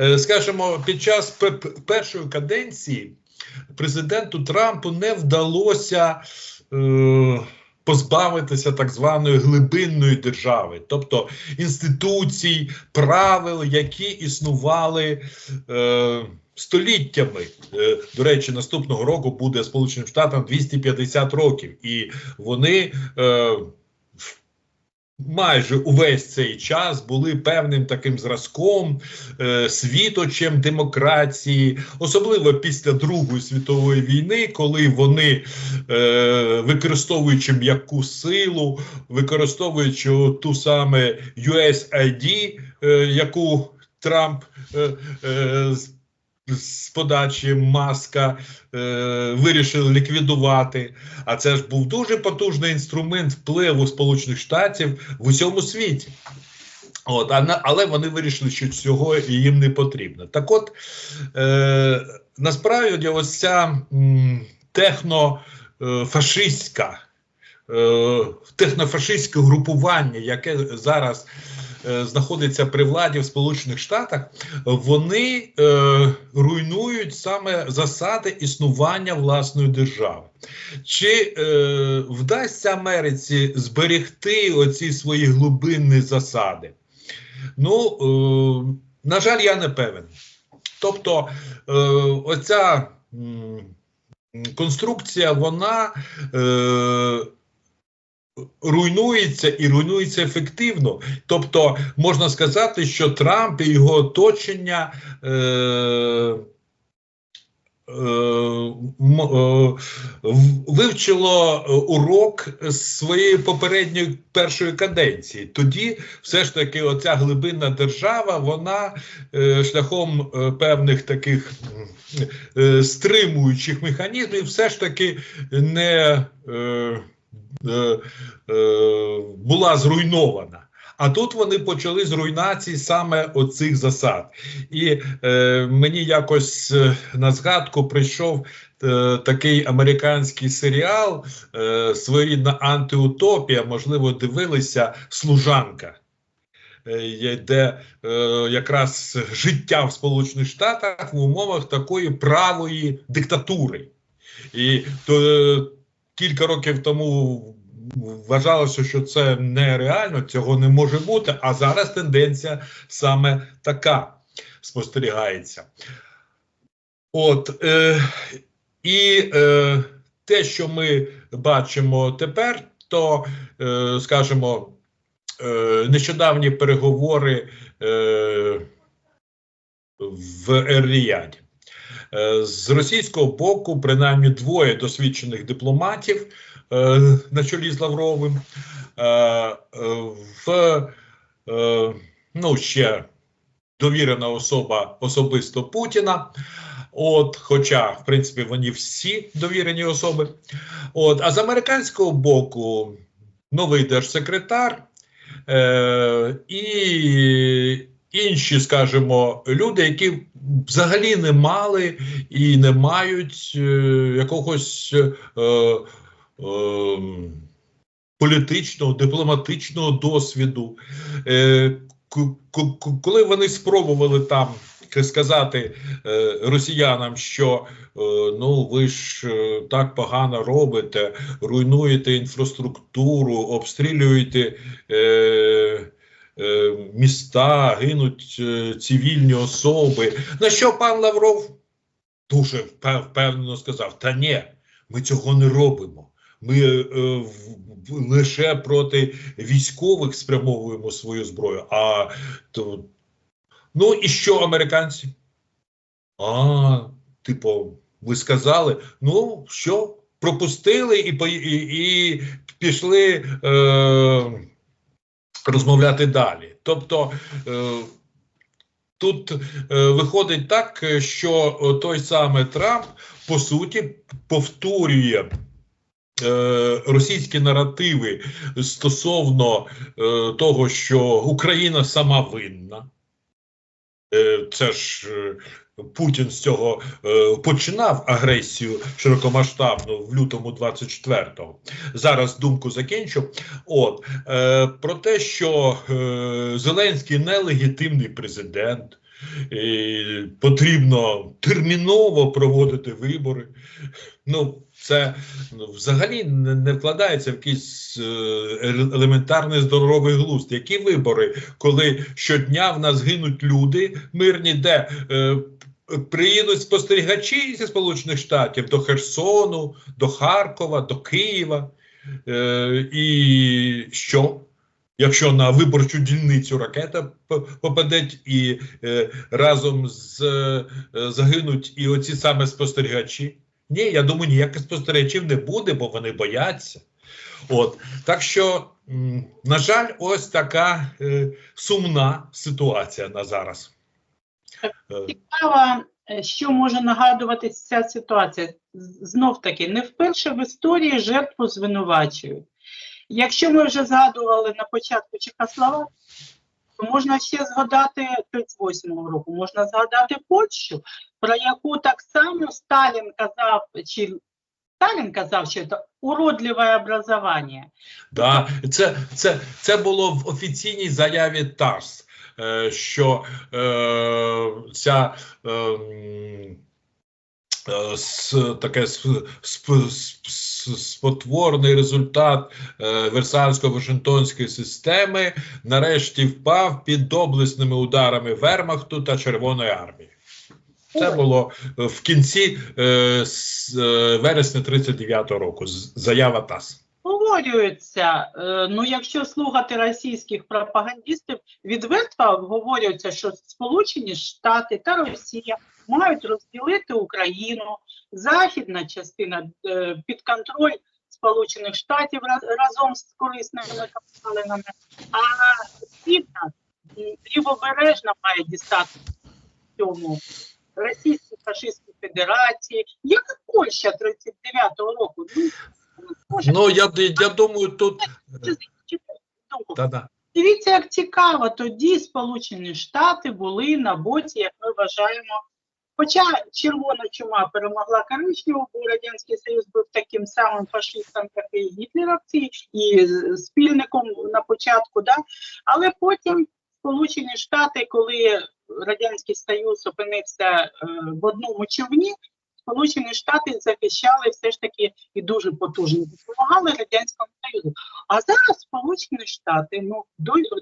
Е, Скажімо, під час пе- пе- першої каденції президенту Трампу не вдалося е, позбавитися так званої глибинної держави, тобто інституцій, правил, які існували. Е, Століттями, до речі, наступного року буде Сполученим Штатам 250 років, і вони майже увесь цей час були певним таким зразком, е, світочем демократії, особливо після Другої світової війни, коли вони, е, використовуючи м'яку силу, використовуючи ту саме USAID, е, яку Трамп е, е, з- подачі маска е, вирішили ліквідувати. А це ж був дуже потужний інструмент впливу Сполучених Штатів в усьому світі. От, але вони вирішили, що цього їм не потрібно. Так от, е, насправді, ось ця м, технофашистська, е, технофашистське групування, яке зараз е, знаходиться при владі в Сполучених Штатах, вони е, руйнують саме засади існування власної держави. Чи е, вдасться Америці зберегти оці свої глибинні засади? Ну, е, на жаль, я не певен. Тобто, е, оця конструкція, вона е, руйнується і руйнується ефективно. Тобто, можна сказати, що Трамп і його оточення. Е, е, е, вивчило урок з своєї попередньої першої каденції. Тоді все ж таки оця глибинна держава, вона е, шляхом певних таких стримуючих механізмів, все ж таки не була зруйнована. А тут вони почали з руйнації саме оцих засад. І е, мені якось е, на згадку прийшов е, такий американський серіал, е, своєрідна антиутопія, можливо, дивилися служанка. е, Де е, якраз життя в Сполучених Штатах в умовах такої правої диктатури. І то, е, кілька років тому вважалося, що це нереально, цього не може бути. А зараз тенденція саме така спостерігається. От е, і е, те, що ми бачимо тепер, то е, скажімо, е, нещодавні переговори е, в Ер-Ріяді. Е, З російського боку, принаймні двоє досвідчених дипломатів е, на чолі з Лавровим, е, в ну, ще довірена особа особисто Путіна. От, хоча, в принципі, вони всі довірені особи. От, а з американського боку, новий держсекретар е, і інші, скажімо, люди, які взагалі не мали і не мають е, якогось е, е, політичного, дипломатичного досвіду. Е, коли вони спробували там сказати е, росіянам, що е, ну ви ж е, так погано робите, руйнуєте інфраструктуру, обстрілюєте. Е, Міста гинуть е, цивільні особи. На що пан Лавров дуже впевнено сказав: Та ні, ми цього не робимо. Ми е, в- лише проти військових спрямовуємо свою зброю. А то ну і що американці? А, типу, ви сказали, ну що, пропустили і, і, і пішли е, розмовляти далі. Тобто. Е, Тут е, виходить так, е, що той самий Трамп по суті повторює е, російські наративи стосовно е, того, що Україна сама винна. Е, це ж е, Путін з цього е, починав агресію широкомасштабну в лютому 24-го. Зараз думку закінчу. От про те, що Зеленський нелегітимний президент, і потрібно терміново проводити вибори. Ну, це ну, взагалі не, не вкладається в якийсь е, елементарний здоровий глузд. Які вибори, коли щодня в нас гинуть люди мирні, де е, приїдуть спостерігачі зі Сполучених Штатів до Херсону, до Харкова, до Києва. Е, і що? Якщо на виборчу дільницю ракета попаде і е, разом з е, загинуть і оці саме спостерігачі. Ні, я думаю, ніяких спостерігачів не буде, бо вони бояться. От так що, на жаль, ось така е, сумна ситуація на зараз. Е, Цікаво, е, що може нагадувати ця ситуація. Знов таки, не вперше в історії жертву звинувачують. Якщо ми вже згадували на початку Чехословакію, то можна ще згадати 38-го року, можна згадати Польщу, про яку так само Сталін казав, чи Сталін казав, що це уродливе образування. Да, це, це, це було в офіційній заяві ТАСС, е, що е, ця е, таке сп, сп, спотворний результат е, Версальсько-Вашингтонської системи нарешті впав під доблесними ударами Вермахту та Червоної армії. Це було е, в кінці е, е, вересня 39-го року. Заява ТАСС. Обговорюється, е, ну якщо слухати російських пропагандистів, відверто обговорюється, що Сполучені Штати та Росія мають розділити Україну, західна частина е, під контроль Сполучених Штатів раз- разом з корисними капіталинами, а східна лівобережна має дістати цьому Російській фашистській Федерації, як Польща 39-го року. Ну, Ну, я, я думаю, тут. Та-да. Дивіться, як цікаво, тоді Сполучені Штати були на боці, як ми вважаємо. Хоча червона чума перемогла коричневу, бо Радянський Союз був таким самим фашистом, як і гітлерівці, і спільником на початку, да? але потім Сполучені Штати, коли Радянський Союз опинився е, в одному човні, Сполучені Штати захищали все ж таки і дуже потужно допомагали Радянському Союзу. А зараз Сполучені Штати, ну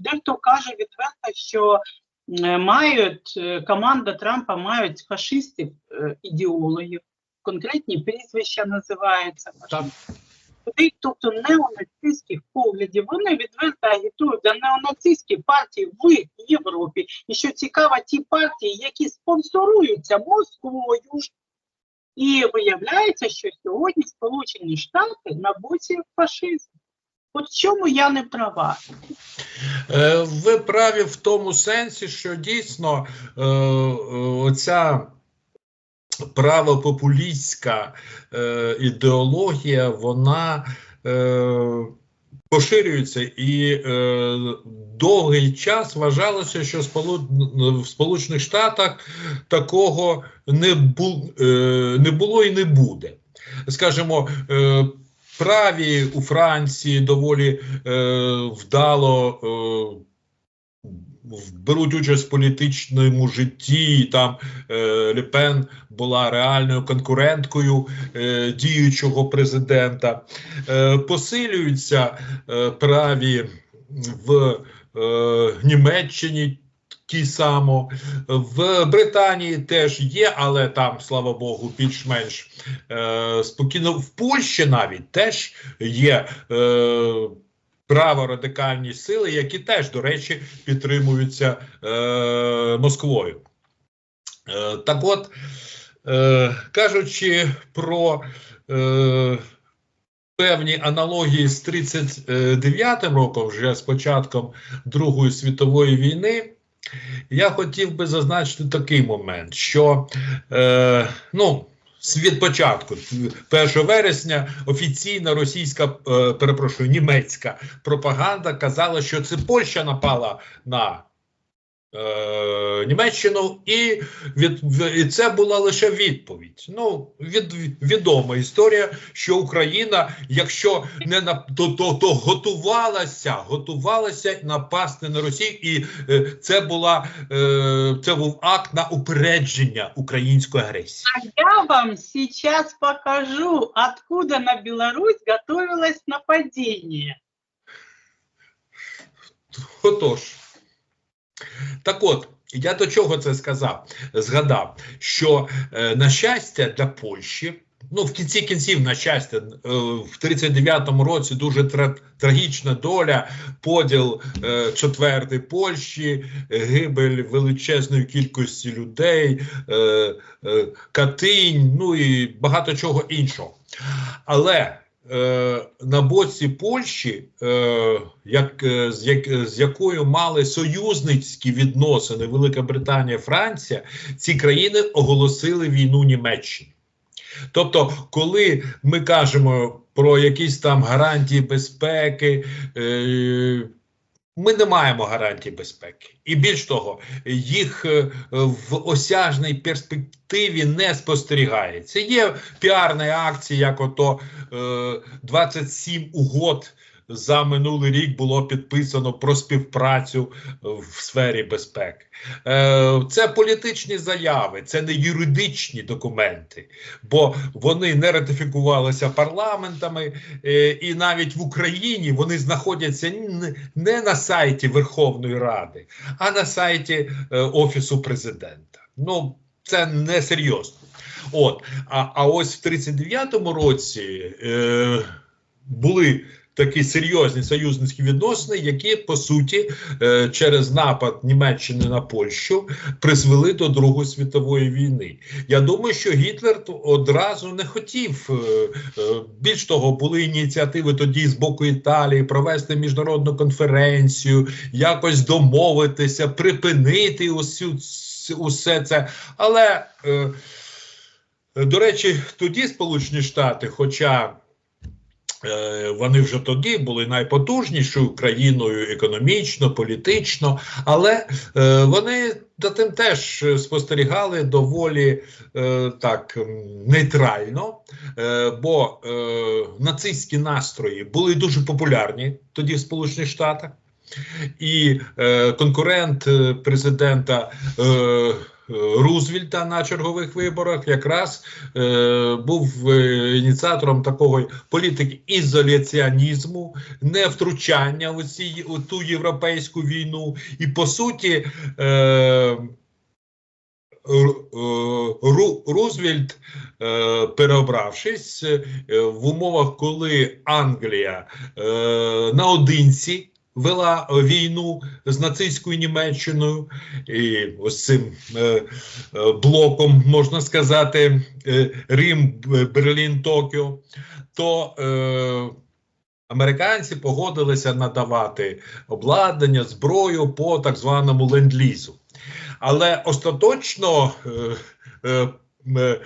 дехто каже відверто, що е, мають е, команда Трампа мають фашистів е, ідеологів, конкретні прізвища називаються. Так. Тобто неонацистських поглядів, вони відверто агітують за неонацистські партії в Європі. І що цікаво, ті партії, які спонсоруються Москвою. І виявляється, що сьогодні Сполучені Штати на боці фашизму. От чому я не права? Е, ви праві в тому сенсі, що дійсно е, е, оця правопопулістська ідеологія, вона поширюється і е, довгий час вважалося, що в Сполучених Штатах такого не, бу, е, не було і не буде. Скажімо, е, праві у Франції доволі е, вдало е, беруть участь в політичному житті. Там е, Лепен була реальною конкуренткою е, діючого президента. Е, посилюються е, праві в е, Німеччині. Ті само в Британії теж є, але там, слава Богу, більш-менш е, спокійно. В Польщі навіть теж є е, праворадикальні сили, які теж, до речі, підтримуються е, Москвою. Е, так от, е, кажучи про е, певні аналогії з 39-м роком, вже з початком Другої світової війни, я хотів би зазначити такий момент, що е, ну, від початку, 1 вересня, офіційна російська, е, перепрошую, німецька пропаганда казала, що це Польща напала на Німеччину, і, від, і це була лише відповідь. Ну, від, відома історія, що Україна, якщо не на то, то, то готувалася, готувалася напасти на Росію, і е, це була е, це був акт на упередження української агресії. А Я вам сейчас покажу, откуда на Беларусь готовилось нападение. Отож. Так от, я до чого це сказав? Згадав, що е, на щастя для Польщі, ну в кінці кінців, на щастя, е, в 39-му році дуже тра- трагічна доля, поділ е, четвертої Польщі, гибель величезної кількості людей, е, е, Катинь, ну і багато чого іншого. Але на боці Польщі, е, як, е, з, як, з якою мали союзницькі відносини Велика Британія, Франція, ці країни оголосили війну Німеччині. Тобто, коли ми кажемо про якісь там гарантії безпеки, е, ми не маємо гарантій безпеки. І більш того, їх е, в осяжній перспективі не спостерігається. Є піарні акції, як ото е, 27 угод за минулий рік було підписано про співпрацю в сфері безпеки. Е, Це політичні заяви, це не юридичні документи, бо вони не ратифікувалися парламентами, е, і навіть в Україні вони знаходяться не на сайті Верховної Ради, а на сайті е, Офісу президента. Ну, це не серйозно. От, а, а ось в 39-му році е, були такі серйозні союзницькі відносини, які по суті е, через напад Німеччини на Польщу призвели до Другої світової війни. Я думаю, що Гітлер одразу не хотів. е, е, Більш того, були ініціативи тоді з боку Італії провести міжнародну конференцію, якось домовитися, припинити усю усе це. Але до речі, тоді Сполучені Штати, хоча вони вже тоді були найпотужнішою країною економічно, політично, але е, вони за тим теж е, спостерігали доволі е, так нейтрально, е, бо е, нацистські настрої були дуже популярні тоді в Сполучених Штатах. І е, конкурент е, президента е, е, Рузвельта на чергових виборах якраз е, був е, ініціатором такої політики ізоляціонізму, невтручання у, ці, у ту європейську війну. І по суті, е, е, Ру- Рузвельт, е, переобравшись е, в умовах, коли Англія е, наодинці вела е, війну з нацистською Німеччиною і ось цим е, е, блоком, можна сказати, е, Рим, Берлін, Токіо, то е, американці погодилися надавати обладнання, зброю по так званому ленд-лізу. Але остаточно е, е, е,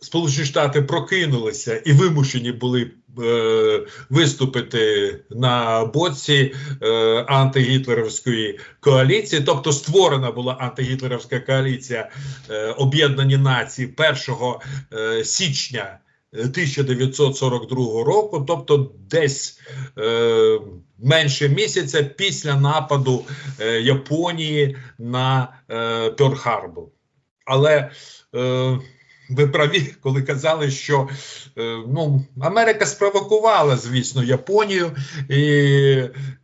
Сполучені Штати прокинулися і вимушені були е, виступити на боці е, антигітлерівської коаліції, тобто створена була антигітлерівська коаліція е, Об'єднані Нації 1 е, січня 1942 року, тобто десь е, менше місяця після нападу е, Японії на е, Пьорл-Харбор. Але е, ви праві, коли казали, що е, ну, Америка спровокувала, звісно, Японію, і,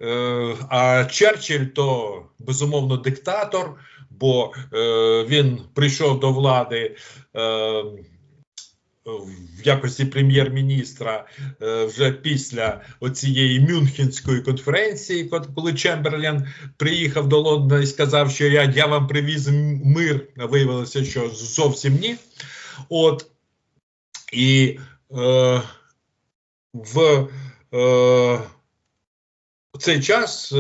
е, а Черчилль то безумовно диктатор, бо е, він прийшов до влади. В якості прем'єр-міністра вже після оцієї Мюнхенської конференції, коли Чемберлен приїхав до Лондона і сказав, що я, я вам привіз мир, виявилося, що зовсім ні. От і е, в е, цей час е,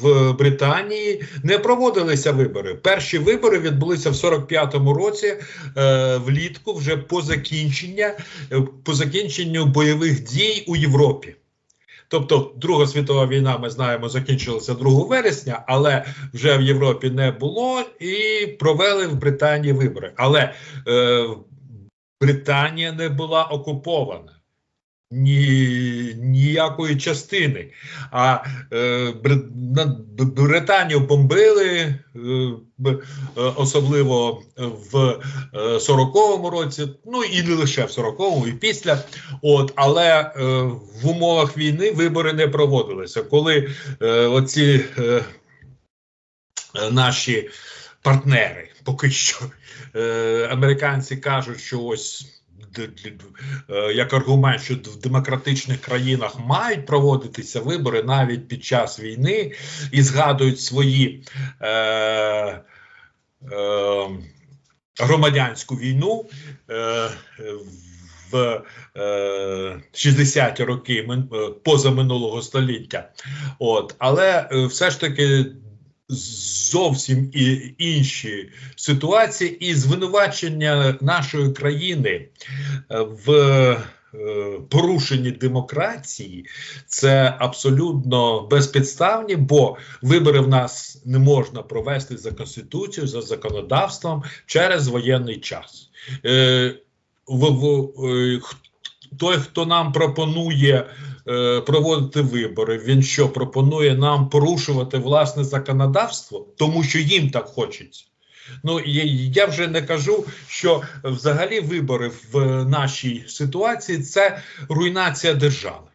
в Британії не проводилися вибори. Перші вибори відбулися в 45-му році е, влітку, вже по закінчення, е, по закінченню бойових дій у Європі. Тобто, Друга світова війна, ми знаємо, закінчилася 2 вересня, але вже в Європі не було і провели в Британії вибори. Але е, Британія не була окупована. Ні, ніякої частини. А е, Британію бомбили, е, е, особливо в е, 40-му році, ну і не лише в 40-му, і після. От, але е, в умовах війни вибори не проводилися. Коли е, оці е, е, наші партнери, поки що е, американці кажуть, що ось. Е, Як аргумент, що в демократичних країнах мають проводитися вибори навіть під час війни, і згадують свої е, е, громадянську війну е, в е, 60-ті роки е, позаминулого століття. От, але е, все ж таки зовсім інші ситуації, і звинувачення нашої країни е, в е, порушенні демократії це абсолютно безпідставні, бо вибори в нас не можна провести за конституцією, за законодавством через воєнний час. Е, в, в, той, хто нам пропонує е, проводити вибори, він що пропонує нам порушувати власне законодавство, тому що їм так хочеться. Ну я, вже не кажу, що взагалі вибори в нашій ситуації це руйнація держави.